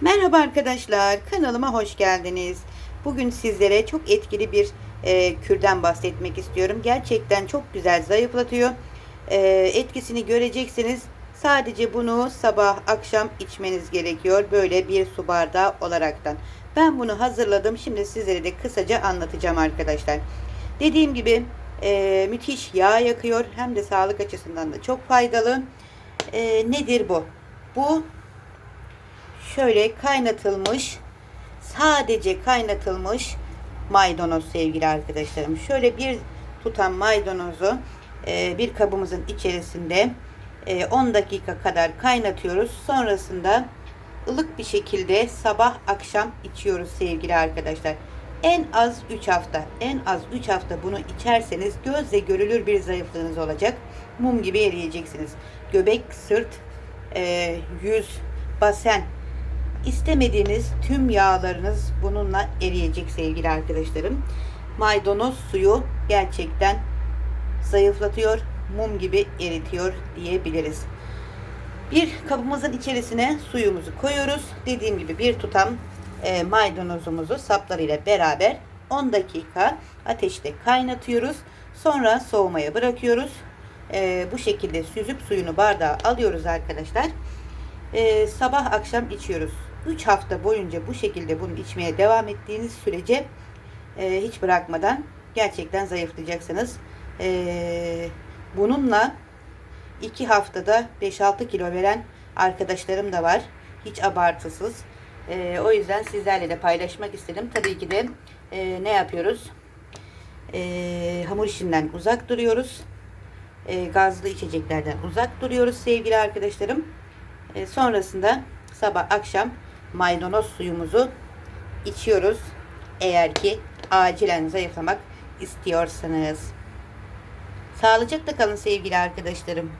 Merhaba arkadaşlar, kanalıma hoş geldiniz. Bugün sizlere çok etkili bir e, kürden bahsetmek istiyorum. Gerçekten çok güzel zayıflatıyor. E, etkisini göreceksiniz. Sadece bunu sabah akşam içmeniz gerekiyor. Böyle bir su bardağı olaraktan. Ben bunu hazırladım. Şimdi sizlere de kısaca anlatacağım arkadaşlar. Dediğim gibi e, müthiş yağ yakıyor. Hem de sağlık açısından da çok faydalı. E, nedir bu? Bu şöyle kaynatılmış sadece kaynatılmış maydanoz sevgili arkadaşlarım. Şöyle bir tutam maydanozu e, bir kabımızın içerisinde e, 10 dakika kadar kaynatıyoruz. Sonrasında ılık bir şekilde sabah akşam içiyoruz sevgili arkadaşlar. En az 3 hafta, en az 3 hafta bunu içerseniz gözle görülür bir zayıflığınız olacak. Mum gibi eriyeceksiniz. Göbek, sırt, e, yüz, basen, İstemediğiniz tüm yağlarınız bununla eriyecek sevgili arkadaşlarım. Maydanoz suyu gerçekten zayıflatıyor, mum gibi eritiyor diyebiliriz. Bir kabımızın içerisine suyumuzu koyuyoruz. Dediğim gibi bir tutam e, maydanozumuzu saplarıyla beraber 10 dakika ateşte kaynatıyoruz. Sonra soğumaya bırakıyoruz. E, bu şekilde süzüp suyunu bardağa alıyoruz arkadaşlar. E, sabah akşam içiyoruz. 3 hafta boyunca bu şekilde bunu içmeye devam ettiğiniz sürece e, hiç bırakmadan gerçekten zayıflayacaksınız. E, bununla 2 haftada 5-6 kilo veren arkadaşlarım da var. Hiç abartısız. E, o yüzden sizlerle de paylaşmak istedim. Tabii ki de e, ne yapıyoruz? E, hamur işinden uzak duruyoruz. E, gazlı içeceklerden uzak duruyoruz sevgili arkadaşlarım. E, sonrasında sabah akşam maydanoz suyumuzu içiyoruz. Eğer ki acilen zayıflamak istiyorsanız. Sağlıcakla kalın sevgili arkadaşlarım.